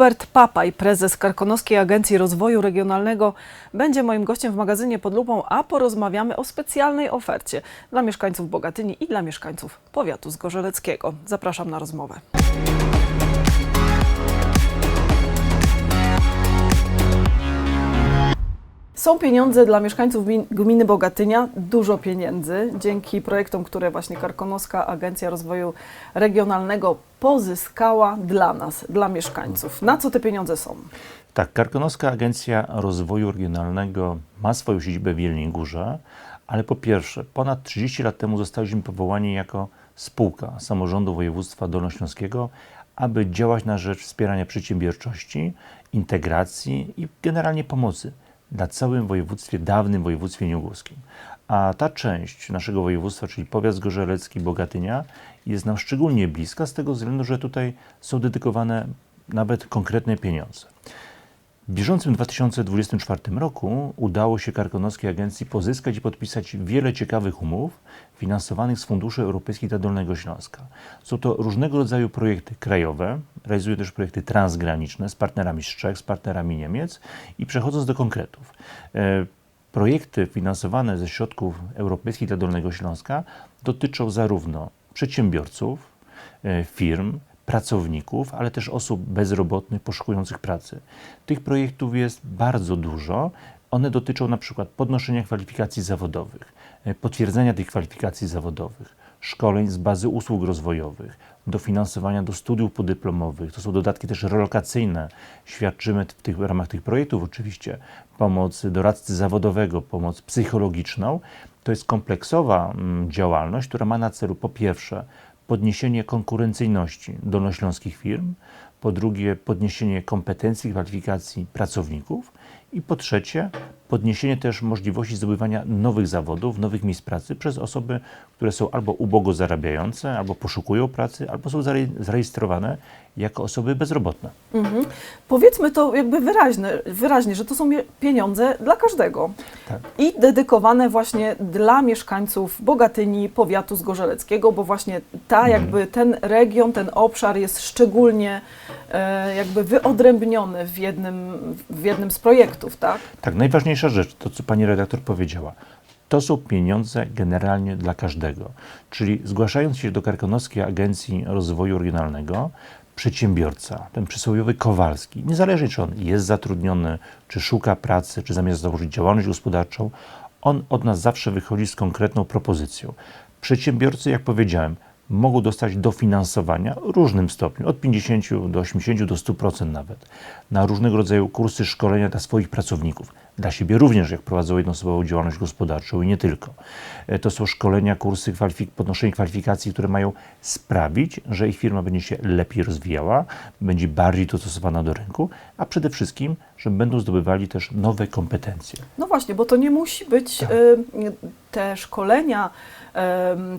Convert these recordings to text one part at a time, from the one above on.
Hubert Papaj, prezes Karkonoskiej Agencji Rozwoju Regionalnego, będzie moim gościem w magazynie Pod Lupą, a porozmawiamy o specjalnej ofercie dla mieszkańców Bogatyni i dla mieszkańców powiatu zgorzeleckiego. Zapraszam na rozmowę. Są pieniądze dla mieszkańców gmin- gminy Bogatynia, dużo pieniędzy, dzięki projektom, które właśnie Karkonoska Agencja Rozwoju Regionalnego pozyskała dla nas, dla mieszkańców. Na co te pieniądze są? Tak, Karkonoska Agencja Rozwoju Regionalnego ma swoją siedzibę w Jeleniej Górze, ale po pierwsze, ponad 30 lat temu zostaliśmy powołani jako spółka samorządu województwa dolnośląskiego, aby działać na rzecz wspierania przedsiębiorczości, integracji i generalnie pomocy dla całym województwie, dawnym województwie nieugórskim. A ta część naszego województwa, czyli powiat zgorzelecki, Bogatynia, jest nam szczególnie bliska z tego względu, że tutaj są dedykowane nawet konkretne pieniądze. W bieżącym 2024 roku udało się Karkonoskiej Agencji pozyskać i podpisać wiele ciekawych umów finansowanych z funduszy europejskich dla Dolnego Śląska. Są to różnego rodzaju projekty krajowe, realizuje też projekty transgraniczne z partnerami z Czech, z partnerami Niemiec i przechodząc do konkretów. E, Projekty finansowane ze środków europejskich dla Dolnego Śląska dotyczą zarówno przedsiębiorców, e, firm, pracowników, ale też osób bezrobotnych poszukujących pracy. Tych projektów jest bardzo dużo. One dotyczą na przykład podnoszenia kwalifikacji zawodowych, e, potwierdzenia tych kwalifikacji zawodowych, szkoleń z bazy usług rozwojowych, dofinansowania do studiów podyplomowych. To są dodatki też relokacyjne. Świadczymy w, tych, w ramach tych projektów oczywiście pomoc doradcy zawodowego, pomoc psychologiczną. To jest kompleksowa mm, działalność, która ma na celu po pierwsze podniesienie konkurencyjności dolnośląskich firm, po drugie podniesienie kompetencji, kwalifikacji pracowników i po trzecie podniesienie też możliwości zdobywania nowych zawodów, nowych miejsc pracy przez osoby, które są albo ubogo zarabiające, albo poszukują pracy, albo są zare- zarejestrowane jako osoby bezrobotne. Mhm. Powiedzmy to jakby wyraźne, wyraźnie, że to są pieniądze dla każdego Tak. i dedykowane właśnie dla mieszkańców Bogatyni, powiatu zgorzeleckiego, bo właśnie ta jakby ten region, ten obszar jest szczególnie e, jakby wyodrębniony w jednym, w jednym z projektów, tak? Tak, najważniejsza rzecz, to co pani redaktor powiedziała, to są pieniądze generalnie dla każdego. Czyli zgłaszając się do Karkonoskiej Agencji Rozwoju Regionalnego, przedsiębiorca, ten przysłowiowy Kowalski, niezależnie czy on jest zatrudniony, czy szuka pracy, czy zamierza założyć działalność gospodarczą, on od nas zawsze wychodzi z konkretną propozycją. Przedsiębiorcy, jak powiedziałem, mogą dostać dofinansowania w różnym stopniu, od 50 do 80 do 100% nawet, na różnego rodzaju kursy szkolenia dla swoich pracowników. Dla siebie również, jak prowadzą jednoosobową działalność gospodarczą i nie tylko. E, To są szkolenia, kursy, kwalifik- podnoszenie kwalifikacji, które mają sprawić, że ich firma będzie się lepiej rozwijała, będzie bardziej dostosowana do rynku, a przede wszystkim, że będą zdobywali też nowe kompetencje. No właśnie, bo to nie musi być, Tak. y, te szkolenia,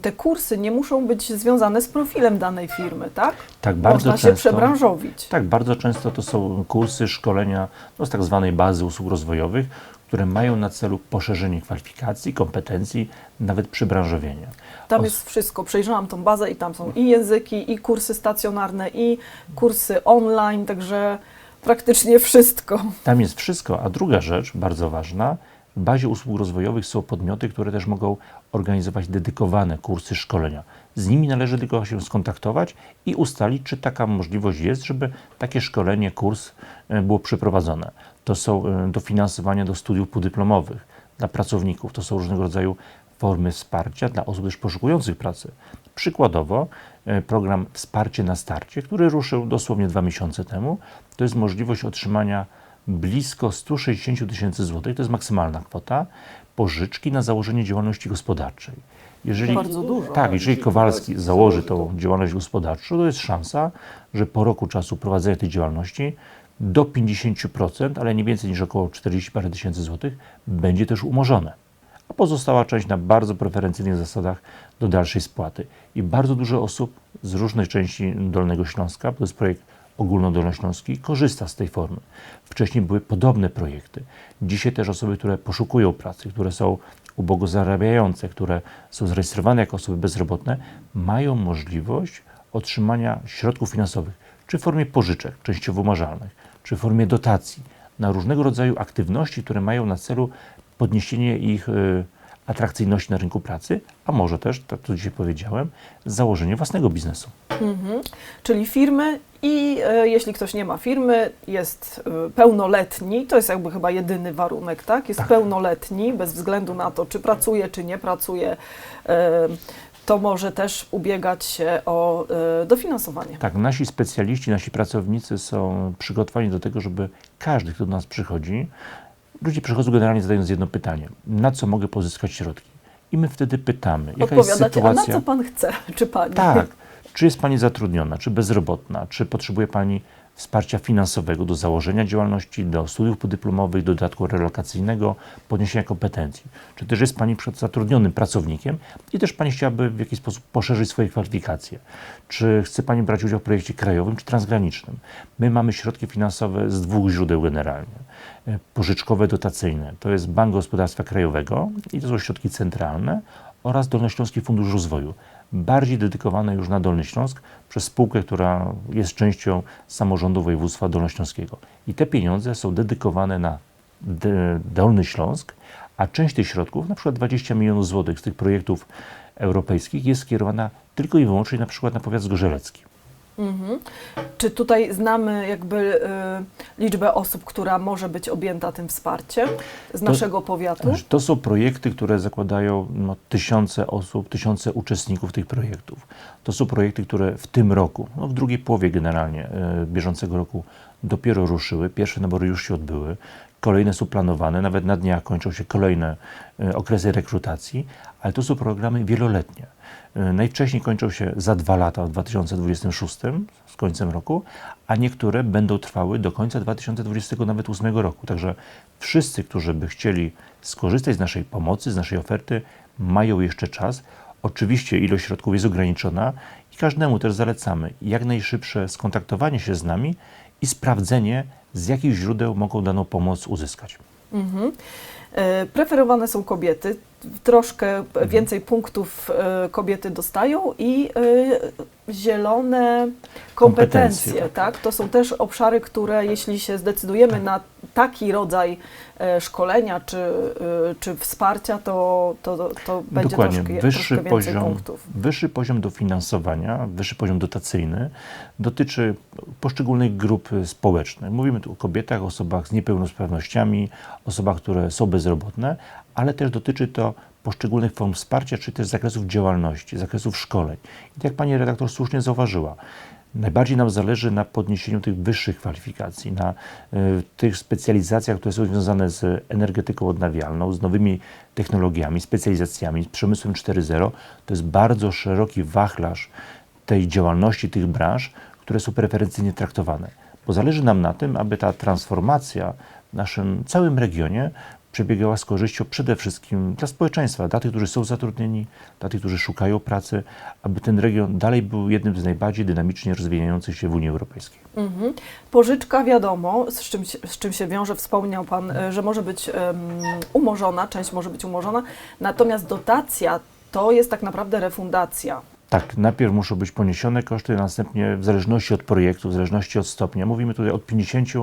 te kursy nie muszą być związane z profilem danej firmy, tak? Tak bardzo Można się często. przebranżowić. Tak, bardzo często to są kursy, szkolenia no, z tak zwanej bazy usług rozwojowych, które mają na celu poszerzenie kwalifikacji, kompetencji, nawet przybranżowienia. Tam jest wszystko. Przejrzałam tą bazę i tam są i języki, i kursy stacjonarne, i kursy online, także praktycznie wszystko. Tam jest wszystko. A druga rzecz, bardzo ważna, w bazie usług rozwojowych są podmioty, które też mogą organizować dedykowane kursy szkolenia. Z nimi należy tylko się skontaktować i ustalić, czy taka możliwość jest, żeby takie szkolenie, kurs e, było przeprowadzone. To są e, dofinansowania do studiów podyplomowych dla pracowników, to są różnego rodzaju formy wsparcia dla osób też poszukujących pracy. Przykładowo e, program Wsparcie na starcie, który ruszył dosłownie dwa miesiące temu, to jest możliwość otrzymania blisko 160 000 tysięcy złotych, to jest maksymalna kwota, pożyczki na założenie działalności gospodarczej. Jeżeli, Bardzo dużo. Tak, jeżeli Kowalski założy tą działalność gospodarczą, to jest szansa, że po roku czasu prowadzenia tej działalności do 50%, ale nie więcej niż około 40 parę tysięcy złotych, będzie też umorzone. A pozostała część na bardzo preferencyjnych zasadach do dalszej spłaty. I bardzo dużo osób z różnych części Dolnego Śląska, to jest projekt ogólnodolnośląski, korzysta z tej formy. Wcześniej były podobne projekty. Dzisiaj też osoby, które poszukują pracy, które są ubogo zarabiające, które są zarejestrowane jako osoby bezrobotne, mają możliwość otrzymania środków finansowych, czy w formie pożyczek, częściowo umarzalnych, czy w formie dotacji na różnego rodzaju aktywności, które mają na celu podniesienie ich y, atrakcyjności na rynku pracy, a może też, tak to dzisiaj powiedziałem, założenie własnego biznesu. Mhm. Czyli firmy i e, jeśli ktoś nie ma firmy, jest e, pełnoletni, to jest jakby chyba jedyny warunek, tak? Jest Tak. pełnoletni, bez względu na to, czy pracuje, czy nie pracuje, e, to może też ubiegać się o e, dofinansowanie. Tak, nasi specjaliści, nasi pracownicy są przygotowani do tego, żeby każdy, kto do nas przychodzi, ludzie przychodzą generalnie zadając jedno pytanie: na co mogę pozyskać środki? I my wtedy pytamy, jaka jest Odpowiadacie, a na sytuacja. co pan chce, czy pani? Tak. Czy jest Pani zatrudniona, czy bezrobotna, czy potrzebuje Pani wsparcia finansowego do założenia działalności, do studiów podyplomowych, do dodatku relokacyjnego, podniesienia kompetencji? Czy też jest Pani zatrudnionym pracownikiem i też Pani chciałaby w jakiś sposób poszerzyć swoje kwalifikacje? Czy chce Pani brać udział w projekcie krajowym czy transgranicznym? My mamy środki finansowe z dwóch źródeł generalnie. E, Pożyczkowe, dotacyjne. To jest Bank Gospodarstwa Krajowego i to są środki centralne oraz Dolnośląski Fundusz Rozwoju bardziej dedykowane już na Dolny Śląsk przez spółkę, która jest częścią samorządu województwa dolnośląskiego. I te pieniądze są dedykowane na Dolny Śląsk, a część tych środków, na przykład 20 milionów złotych z tych projektów europejskich jest skierowana tylko i wyłącznie na przykład na powiat zgorzelecki. Mhm. Czy tutaj znamy jakby e, liczbę osób, która może być objęta tym wsparciem z naszego powiatu? To są projekty, które zakładają no, tysiące osób, tysiące uczestników tych projektów. To są projekty, które w tym roku, no, w drugiej połowie generalnie e, bieżącego roku dopiero ruszyły. Pierwsze nabory już się odbyły. Kolejne są planowane, nawet na dniach kończą się kolejne e, okresy rekrutacji, ale to są programy wieloletnie. E, Najwcześniej kończą się za dwa lata, w 2026, z końcem roku, a niektóre będą trwały do końca 2028 nawet 8 roku. Także wszyscy, którzy by chcieli skorzystać z naszej pomocy, z naszej oferty, mają jeszcze czas. Oczywiście ilość środków jest ograniczona i każdemu też zalecamy jak najszybsze skontaktowanie się z nami i sprawdzenie, z jakich źródeł mogą daną pomoc uzyskać. Mhm. E, Preferowane są kobiety. Troszkę Mhm. więcej punktów e, kobiety dostają i e, zielone kompetencje, Kompetencje, tak. To są też obszary, które jeśli się zdecydujemy na taki rodzaj e, szkolenia czy, czy wsparcia, to, to, to będzie Dokładnie. troszkę, Wyższy troszkę więcej poziom, punktów. wyższy poziom dofinansowania, wyższy poziom dotacyjny dotyczy poszczególnych grup społecznych. Mówimy tu o kobietach, osobach z niepełnosprawnościami, osobach, które są bezrobotne, ale też dotyczy to poszczególnych form wsparcia, czy też zakresów działalności, zakresów szkoleń. I tak jak pani redaktor słusznie zauważyła, Najbardziej nam zależy na podniesieniu tych wyższych kwalifikacji, na y, tych specjalizacjach, które są związane z energetyką odnawialną, z nowymi technologiami, specjalizacjami, z przemysłem 4.0. To jest bardzo szeroki wachlarz tej działalności, tych branż, które są preferencyjnie traktowane. Bo zależy nam na tym, aby ta transformacja w naszym całym regionie przebiegała z korzyścią przede wszystkim dla społeczeństwa, dla tych, którzy są zatrudnieni, dla tych, którzy szukają pracy, aby ten region dalej był jednym z najbardziej dynamicznie rozwijających się w Unii Europejskiej. Mhm. Pożyczka wiadomo, z czym, z czym się wiąże, wspomniał Pan, e, że może być em, umorzona, część może być umorzona, natomiast dotacja to jest tak naprawdę refundacja. Tak, najpierw muszą być poniesione koszty, następnie w zależności od projektu, w zależności od stopnia, mówimy tutaj od 50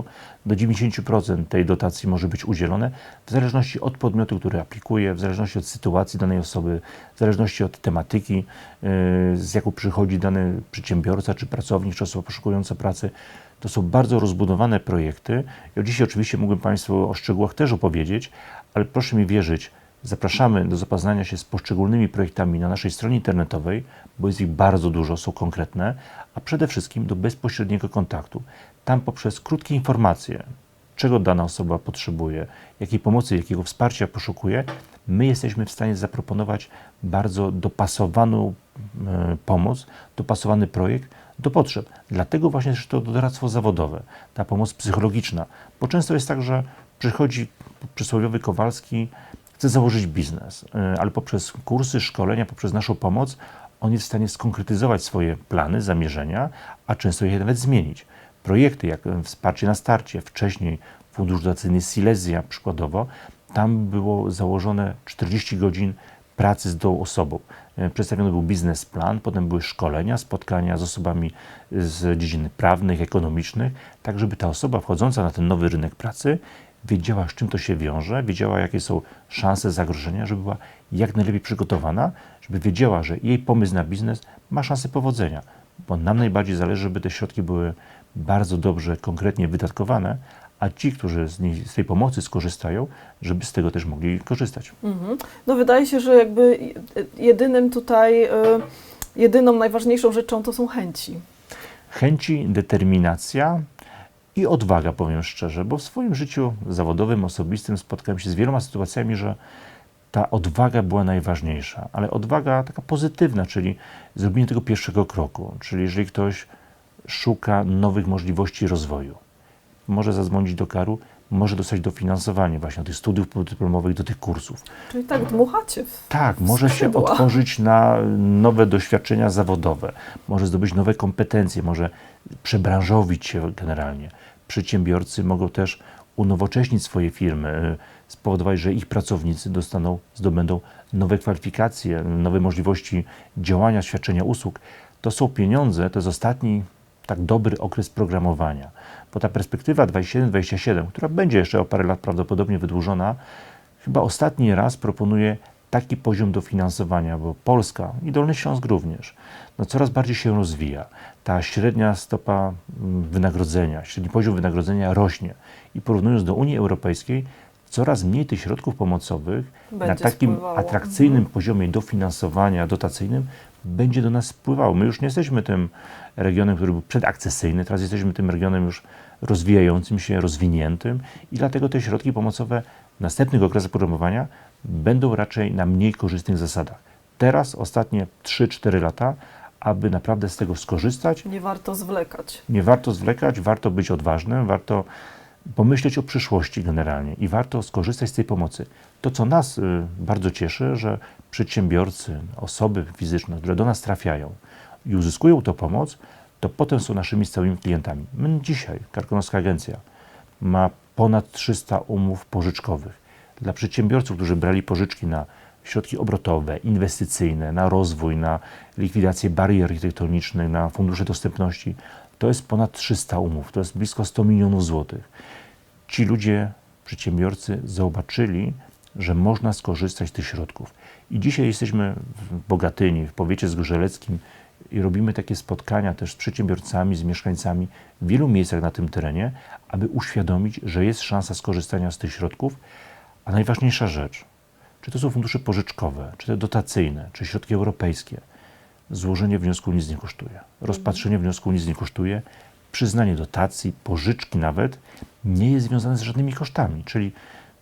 do 90% tej dotacji może być udzielone, w zależności od podmiotu, który aplikuje, w zależności od sytuacji danej osoby, w zależności od tematyki, yy, z jaką przychodzi dany przedsiębiorca, czy pracownik, czy osoba poszukująca pracy. To są bardzo rozbudowane projekty. Ja dzisiaj oczywiście mógłbym Państwu o szczegółach też opowiedzieć, ale proszę mi wierzyć, Zapraszamy do zapoznania się z poszczególnymi projektami na naszej stronie internetowej, bo jest ich bardzo dużo, są konkretne, a przede wszystkim do bezpośredniego kontaktu. Tam poprzez krótkie informacje, czego dana osoba potrzebuje, jakiej pomocy, jakiego wsparcia poszukuje, my jesteśmy w stanie zaproponować bardzo dopasowaną e, pomoc, dopasowany projekt do potrzeb. Dlatego właśnie też to doradztwo zawodowe, ta pomoc psychologiczna, bo często jest tak, że przychodzi przysłowiowy Kowalski, chce założyć biznes, y, ale poprzez kursy, szkolenia, poprzez naszą pomoc, on jest w stanie skonkretyzować swoje plany, zamierzenia, a często je nawet zmienić. Projekty jak y, Wsparcie na starcie, wcześniej Fundusz Dotacyjny Silesia przykładowo, tam było założone 40 godzin pracy z tą osobą. E, Przedstawiony był biznesplan, potem były szkolenia, spotkania z osobami z dziedziny prawnych, ekonomicznych, tak żeby ta osoba wchodząca na ten nowy rynek pracy wiedziała, z czym to się wiąże, wiedziała, jakie są szanse, zagrożenia, żeby była jak najlepiej przygotowana, żeby wiedziała, że jej pomysł na biznes ma szansę powodzenia. Bo nam najbardziej zależy, żeby te środki były bardzo dobrze, konkretnie wydatkowane, a ci, którzy z, niej, z tej pomocy skorzystają, żeby z tego też mogli korzystać. Mhm. No wydaje się, że jakby jedynym tutaj, y, jedyną najważniejszą rzeczą to są chęci. Chęci, determinacja i odwaga, powiem szczerze, bo w swoim życiu zawodowym, osobistym spotkałem się z wieloma sytuacjami, że ta odwaga była najważniejsza, ale odwaga taka pozytywna, czyli zrobienie tego pierwszego kroku, czyli jeżeli ktoś szuka nowych możliwości rozwoju, może zadzwonić do karu, może dostać dofinansowanie właśnie do tych studiów podyplomowych, do tych kursów. Czyli tak dmuchacie. Tak, może się skrzydła. otworzyć na nowe doświadczenia zawodowe, może zdobyć nowe kompetencje, może przebranżowić się generalnie. Przedsiębiorcy mogą też unowocześnić swoje firmy, y, spowodować, że ich pracownicy dostaną, zdobędą nowe kwalifikacje, nowe możliwości działania, świadczenia usług. To są pieniądze, to jest ostatni tak dobry okres programowania. Bo ta perspektywa 27-27, która będzie jeszcze o parę lat prawdopodobnie wydłużona, chyba ostatni raz proponuje taki poziom dofinansowania, bo Polska i Dolny Śląsk również, no coraz bardziej się rozwija. Ta średnia stopa mm, wynagrodzenia, średni poziom wynagrodzenia rośnie i porównując do Unii Europejskiej, coraz mniej tych środków pomocowych na Będzie takim spływało. atrakcyjnym poziomie dofinansowania dotacyjnym będzie do nas spływało. My już nie jesteśmy tym regionem, który był przedakcesyjny, teraz jesteśmy tym regionem już rozwijającym się, rozwiniętym i dlatego te środki pomocowe w następnych okresach programowania będą raczej na mniej korzystnych zasadach. Teraz, ostatnie 3-4 lata, aby naprawdę z tego skorzystać, Nie warto zwlekać. nie warto zwlekać, warto być odważnym, warto pomyśleć o przyszłości generalnie i warto skorzystać z tej pomocy. To, co nas y, bardzo cieszy, że przedsiębiorcy, osoby fizyczne, które do nas trafiają i uzyskują tę pomoc, to potem są naszymi stałymi klientami. My dzisiaj, Karkonoska Agencja, ma ponad 300 umów pożyczkowych dla przedsiębiorców, którzy brali pożyczki na środki obrotowe, inwestycyjne, na rozwój, na likwidację barier architektonicznych, na fundusze dostępności. To jest ponad 300 umów, to jest blisko 100 milionów złotych. Ci ludzie, przedsiębiorcy, zobaczyli, że można skorzystać z tych środków. I dzisiaj jesteśmy w Bogatyni, w powiecie zgorzeleckim i robimy takie spotkania też z przedsiębiorcami, z mieszkańcami w wielu miejscach na tym terenie, aby uświadomić, że jest szansa skorzystania z tych środków. A najważniejsza rzecz, czy to są fundusze pożyczkowe, czy te dotacyjne, czy środki europejskie, złożenie wniosku nic nie kosztuje. Rozpatrzenie wniosku nic nie kosztuje. Przyznanie dotacji, pożyczki nawet nie jest związane z żadnymi kosztami. Czyli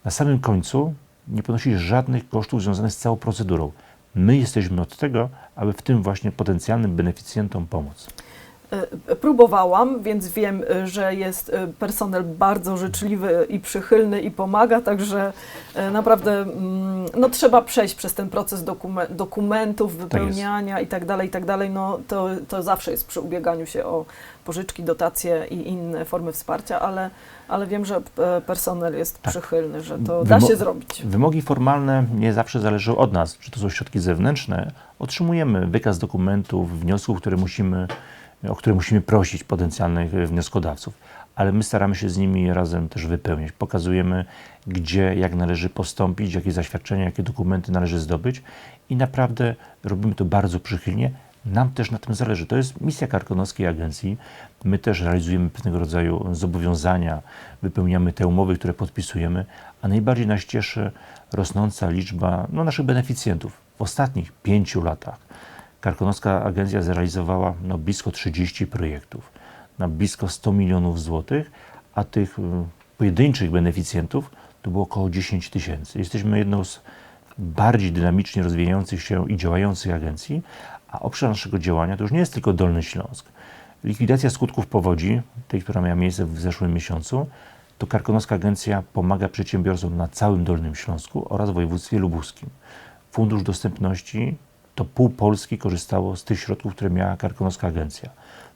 na samym końcu nie ponosi żadnych kosztów związanych z całą procedurą. My jesteśmy od tego, aby w tym właśnie potencjalnym beneficjentom pomóc. E, Próbowałam, więc wiem, e, że jest e, personel bardzo życzliwy i przychylny i pomaga, także naprawdę mm, no, trzeba przejść przez ten proces dokumen- dokumentów, wypełniania i tak dalej, i tak dalej. No, to, to zawsze jest przy ubieganiu się o pożyczki, dotacje i inne formy wsparcia, ale, ale wiem, że personel jest Tak. przychylny, że to da Wymo- się zrobić. Wymogi formalne nie zawsze zależą od nas, czy to są środki zewnętrzne. Otrzymujemy wykaz dokumentów, wniosków, które musimy, o które musimy prosić potencjalnych e, wnioskodawców, ale my staramy się z nimi razem też wypełniać. Pokazujemy, gdzie, jak należy postąpić, jakie zaświadczenia, jakie dokumenty należy zdobyć i naprawdę robimy to bardzo przychylnie. Nam też na tym zależy. To jest misja Karkonoskiej Agencji. My też realizujemy pewnego rodzaju zobowiązania, wypełniamy te umowy, które podpisujemy, a najbardziej nas cieszy rosnąca liczba no, naszych beneficjentów. W ostatnich pięciu latach Karkonoska Agencja zrealizowała no, blisko 30 projektów na blisko 100 milionów złotych, a tych y, pojedynczych beneficjentów to było około 10 tysięcy. Jesteśmy jedną z bardziej dynamicznie rozwijających się i działających agencji, a obszar naszego działania to już nie jest tylko Dolny Śląsk. Likwidacja skutków powodzi, tej, która miała miejsce w zeszłym miesiącu, to Karkonoska Agencja pomaga przedsiębiorcom na całym Dolnym Śląsku oraz województwie lubuskim. Fundusz Dostępności to pół Polski korzystało z tych środków, które miała Karkonoska Agencja.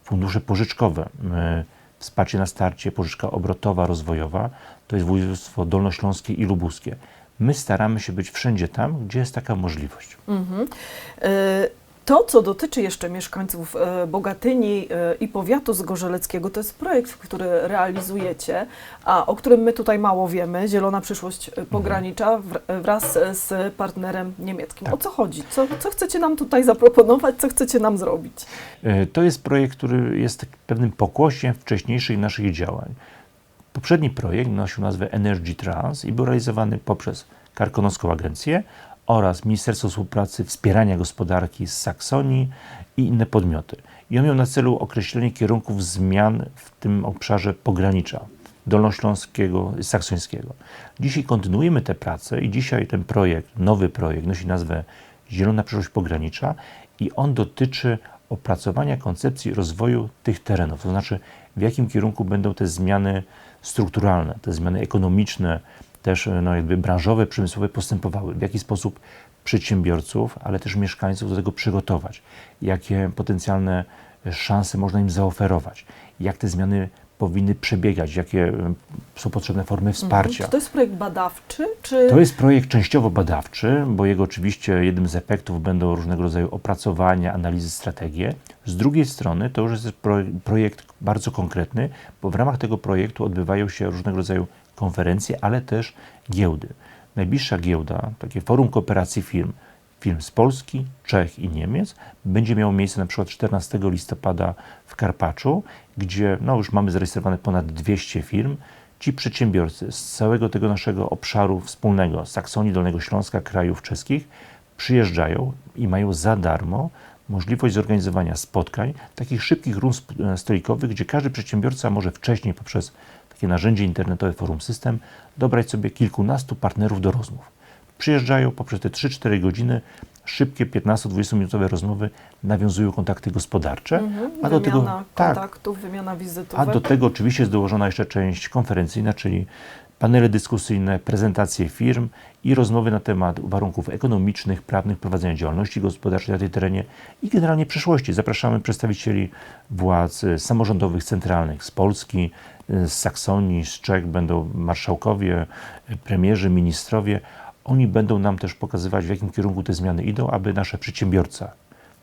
Fundusze pożyczkowe, y, wsparcie na starcie, pożyczka obrotowa, rozwojowa, to jest województwo dolnośląskie i lubuskie. My staramy się być wszędzie tam, gdzie jest taka możliwość. Mhm. E, To, co dotyczy jeszcze mieszkańców e, Bogatyni e, i powiatu zgorzeleckiego, to jest projekt, który realizujecie, a o którym my tutaj mało wiemy, Zielona Przyszłość e, Pogranicza wr- wraz z partnerem niemieckim. Tak. O co chodzi? Co, co chcecie nam tutaj zaproponować? Co chcecie nam zrobić? To jest projekt, który jest pewnym pokłosiem wcześniejszych naszych działań. Poprzedni projekt nosił nazwę Energy Trans i był realizowany poprzez Karkonoską Agencję oraz Ministerstwo Współpracy Wspierania Gospodarki z Saksonii i inne podmioty. I on miał na celu określenie kierunków zmian w tym obszarze pogranicza dolnośląskiego i saksońskiego. Dzisiaj kontynuujemy tę pracę i dzisiaj ten projekt, nowy projekt, nosi nazwę Zielona Przyszłość Pogranicza i on dotyczy opracowania koncepcji rozwoju tych terenów, to znaczy w jakim kierunku będą te zmiany strukturalne, te zmiany ekonomiczne, też no, jakby branżowe, przemysłowe postępowały, w jaki sposób przedsiębiorców, ale też mieszkańców do tego przygotować, jakie potencjalne szanse można im zaoferować, jak te zmiany powinny przebiegać, jakie e, są potrzebne formy wsparcia. Czy to jest projekt badawczy, czy... To jest projekt częściowo badawczy, bo jego oczywiście jednym z efektów będą różnego rodzaju opracowania, analizy, strategie. Z drugiej strony to już jest pro, projekt bardzo konkretny, bo w ramach tego projektu odbywają się różnego rodzaju konferencje, ale też giełdy. Najbliższa giełda, takie forum kooperacji firm, firm z Polski, Czech i Niemiec, będzie miało miejsce na przykład 14 listopada w Karpaczu, gdzie no, już mamy zarejestrowane ponad 200 firm. Ci przedsiębiorcy z całego tego naszego obszaru wspólnego, Saksonii, Dolnego Śląska, krajów czeskich, przyjeżdżają i mają za darmo możliwość zorganizowania spotkań, takich szybkich rund e, stolikowych, gdzie każdy przedsiębiorca może wcześniej poprzez takie narzędzie internetowe Forum System dobrać sobie kilkunastu partnerów do rozmów. Przyjeżdżają poprzez te 3-4 godziny, szybkie 15-20 minutowe rozmowy, nawiązują kontakty gospodarcze, Mhm, a do wymiana tego tak, kontaktów, wymiana a wizytówek. do tego oczywiście jest dołożona jeszcze część konferencyjna, czyli panele dyskusyjne, prezentacje firm i rozmowy na temat warunków ekonomicznych, prawnych prowadzenia działalności gospodarczej na tej terenie i generalnie przyszłości. Zapraszamy przedstawicieli władz y, samorządowych, centralnych z Polski, z Saksonii, z Czech, będą marszałkowie, premierzy, ministrowie. Oni będą nam też pokazywać, w jakim kierunku te zmiany idą, aby nasze przedsiębiorca,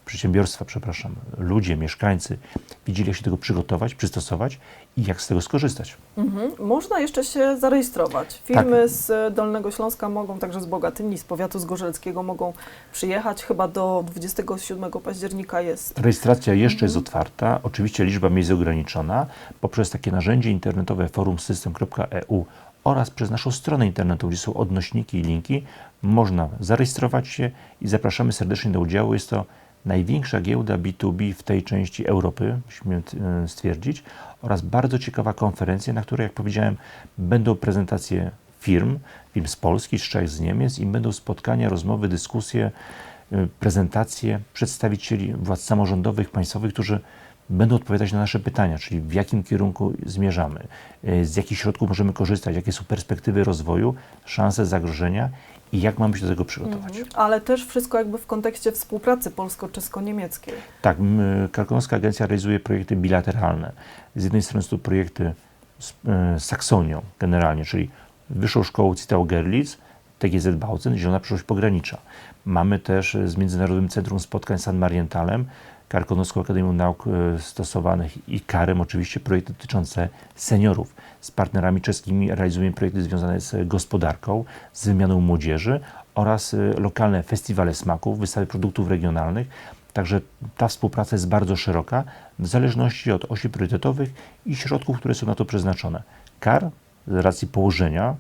przedsiębiorstwa, przepraszam, ludzie, mieszkańcy widzieli, jak się tego przygotować, przystosować i jak z tego skorzystać. Mhm. Można jeszcze się zarejestrować. Firmy z Dolnego Śląska mogą, także z Bogatyni, z powiatu zgorzeleckiego mogą przyjechać. Chyba do 27 października jest. Rejestracja jeszcze jest otwarta, oczywiście liczba miejsc ograniczona, poprzez takie narzędzie internetowe forumsystem.eu oraz przez naszą stronę internetową, gdzie są odnośniki i linki, można zarejestrować się i zapraszamy serdecznie do udziału. Jest to największa giełda B2B w tej części Europy, musimy e, stwierdzić, oraz bardzo ciekawa konferencja, na której, jak powiedziałem, będą prezentacje firm, firm z Polski, z Czech, z Niemiec i będą spotkania, rozmowy, dyskusje, y, prezentacje przedstawicieli władz samorządowych, państwowych, którzy będą odpowiadać na nasze pytania, czyli w jakim kierunku zmierzamy, y, z jakich środków możemy korzystać, jakie są perspektywy rozwoju, szanse, zagrożenia i jak mamy się do tego przygotować. Mhm. Ale też wszystko jakby w kontekście współpracy polsko-czesko-niemieckiej. Tak, m, Karkonoska Agencja realizuje projekty bilateralne. Z jednej strony są to projekty z, e, Saksonią generalnie, czyli Wyższą Szkołą Citał Gerlitz, TGZ Bautzen, Zielona Przyszłość Pogranicza. Mamy też e, z Międzynarodowym Centrum Spotkań San Marientalem, Karkonoską Akademią Nauk e, Stosowanych i Karem oczywiście projekty dotyczące seniorów. Z partnerami czeskimi realizujemy projekty związane z gospodarką, z wymianą młodzieży oraz e, lokalne festiwale smaków, wystawy produktów regionalnych. Także ta współpraca jest bardzo szeroka, w zależności od osi priorytetowych i środków, które są na to przeznaczone. KAR z racji położenia,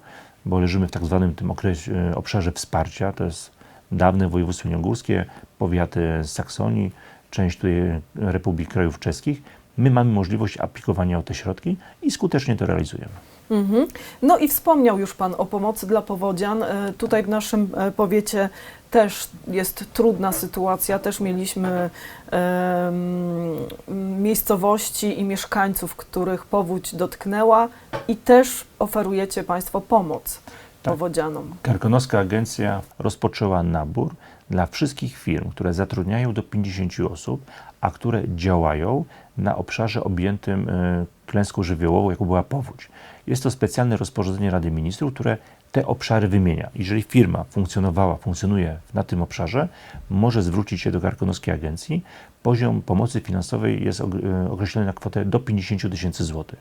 bo leżymy w tak zwanym tym okresie, obszarze wsparcia, to jest dawne województwo niogórskie, powiaty z Saksonii, część tutaj Republik Krajów Czeskich. My mamy możliwość aplikowania o te środki i skutecznie to realizujemy. Mhm. No i wspomniał już Pan o pomocy dla powodzian. E, Tutaj w naszym e, powiecie też jest trudna sytuacja. Też mieliśmy em, miejscowości i mieszkańców, których powódź dotknęła i też oferujecie Państwo pomoc Tak. powodzianom. Karkonoska Agencja rozpoczęła nabór dla wszystkich firm, które zatrudniają do 50 osób, a które działają na obszarze objętym e, klęską żywiołową, jaką była powódź. Jest to specjalne rozporządzenie Rady Ministrów, które te obszary wymienia. Jeżeli firma funkcjonowała, funkcjonuje na tym obszarze, może zwrócić się do Karkonoskiej Agencji. Poziom pomocy finansowej jest e, określony na kwotę do 50 tysięcy złotych.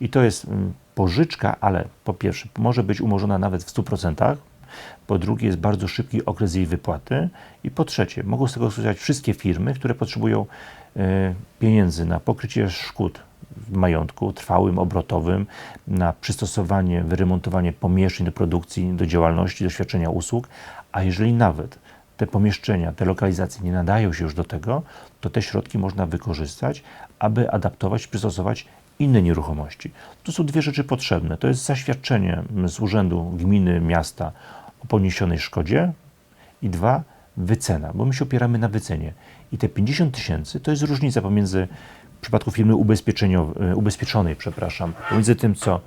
I to jest mm, pożyczka, ale po pierwsze może być umorzona nawet w 100%, po drugie jest bardzo szybki okres jej wypłaty i po trzecie mogą z tego skorzystać wszystkie firmy, które potrzebują e, pieniędzy na pokrycie szkód w majątku trwałym, obrotowym, na przystosowanie, wyremontowanie pomieszczeń do produkcji, do działalności, do świadczenia usług, a jeżeli nawet te pomieszczenia, te lokalizacje nie nadają się już do tego, to te środki można wykorzystać, aby adaptować, przystosować inne nieruchomości. Tu są dwie rzeczy potrzebne. To jest zaświadczenie z urzędu gminy, miasta o poniesionej szkodzie i dwa, wycena, bo my się opieramy na wycenie. I te 50 tysięcy to jest różnica pomiędzy w przypadku firmy ubezpieczeniowej, ubezpieczonej, przepraszam, pomiędzy tym, co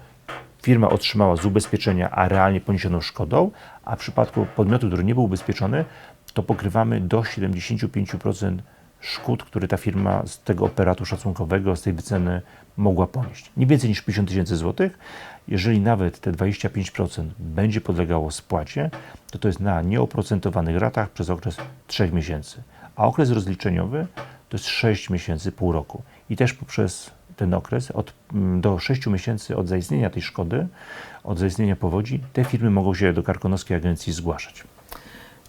firma otrzymała z ubezpieczenia, a realnie poniesioną szkodą, a w przypadku podmiotu, który nie był ubezpieczony, to pokrywamy do 75% szkód, które ta firma z tego operatu szacunkowego, z tej wyceny mogła ponieść. Nie więcej niż 50 tysięcy złotych. Jeżeli nawet te 25% będzie podlegało spłacie, to to jest na nieoprocentowanych ratach przez okres 3 miesięcy. A okres rozliczeniowy to jest 6 miesięcy, pół roku. I też poprzez ten okres od, mm, do 6 miesięcy od zaistnienia tej szkody, od zaistnienia powodzi, te firmy mogą się do Karkonoskiej Agencji zgłaszać.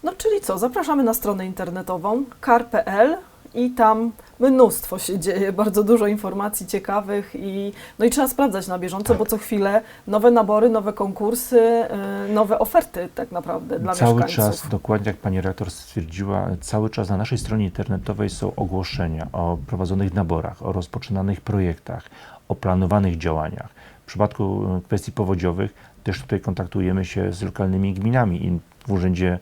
No czyli co, zapraszamy na stronę internetową kar.pl i tam mnóstwo się dzieje, bardzo dużo informacji ciekawych i, no i trzeba sprawdzać na bieżąco, bo co chwilę nowe nabory, nowe konkursy, yy, nowe oferty tak naprawdę dla cały mieszkańców. czas, dokładnie jak pani rektor stwierdziła, cały czas na naszej stronie internetowej są ogłoszenia o prowadzonych naborach, o rozpoczynanych projektach, o planowanych działaniach. W przypadku e, kwestii powodziowych też tutaj kontaktujemy się z lokalnymi gminami i w Urzędzie y,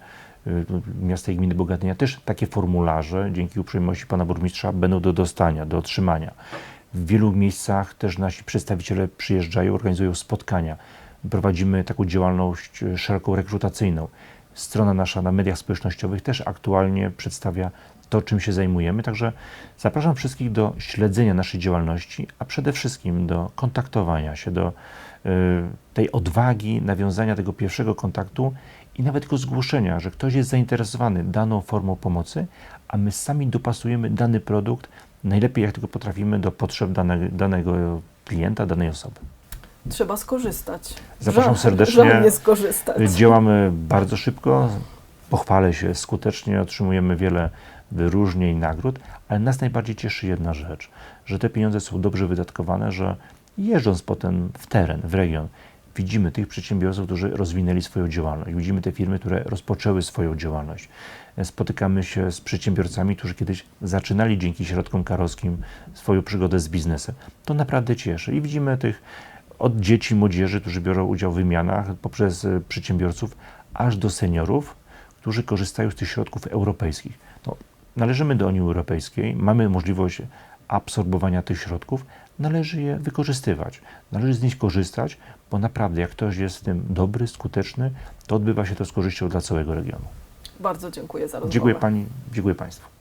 Miasta i Gminy Bogatynia też takie formularze dzięki uprzejmości pana burmistrza będą do dostania, do otrzymania. W wielu miejscach też nasi przedstawiciele przyjeżdżają, organizują spotkania. Prowadzimy taką działalność y, szeroką rekrutacyjną. Strona nasza na mediach społecznościowych też aktualnie przedstawia to, czym się zajmujemy. Także zapraszam wszystkich do śledzenia naszej działalności, a przede wszystkim do kontaktowania się, do y, tej odwagi, nawiązania tego pierwszego kontaktu i nawet tego zgłoszenia, że ktoś jest zainteresowany daną formą pomocy, a my sami dopasujemy dany produkt najlepiej jak tylko potrafimy do potrzeb dane, danego klienta, danej osoby. Trzeba skorzystać. Zapraszam Żal- serdecznie. Żal nie skorzystać. Działamy bardzo szybko, pochwalę się, skutecznie otrzymujemy wiele wyróżnień, nagród, ale nas najbardziej cieszy jedna rzecz, że te pieniądze są dobrze wydatkowane, że jeżdżąc potem w teren, w region, widzimy tych przedsiębiorców, którzy rozwinęli swoją działalność, widzimy te firmy, które rozpoczęły swoją działalność. Spotykamy się z przedsiębiorcami, którzy kiedyś zaczynali dzięki środkom karowskim swoją przygodę z biznesem. To naprawdę cieszy i widzimy tych od dzieci, młodzieży, którzy biorą udział w wymianach, poprzez e, przedsiębiorców, aż do seniorów, którzy korzystają z tych środków europejskich. No, należymy do Unii Europejskiej, mamy możliwość absorbowania tych środków, należy je wykorzystywać, należy z nich korzystać, bo naprawdę jak ktoś jest w tym dobry, skuteczny, to odbywa się to z korzyścią dla całego regionu. Bardzo dziękuję za rozmowę. Dziękuję Pani, dziękuję Państwu.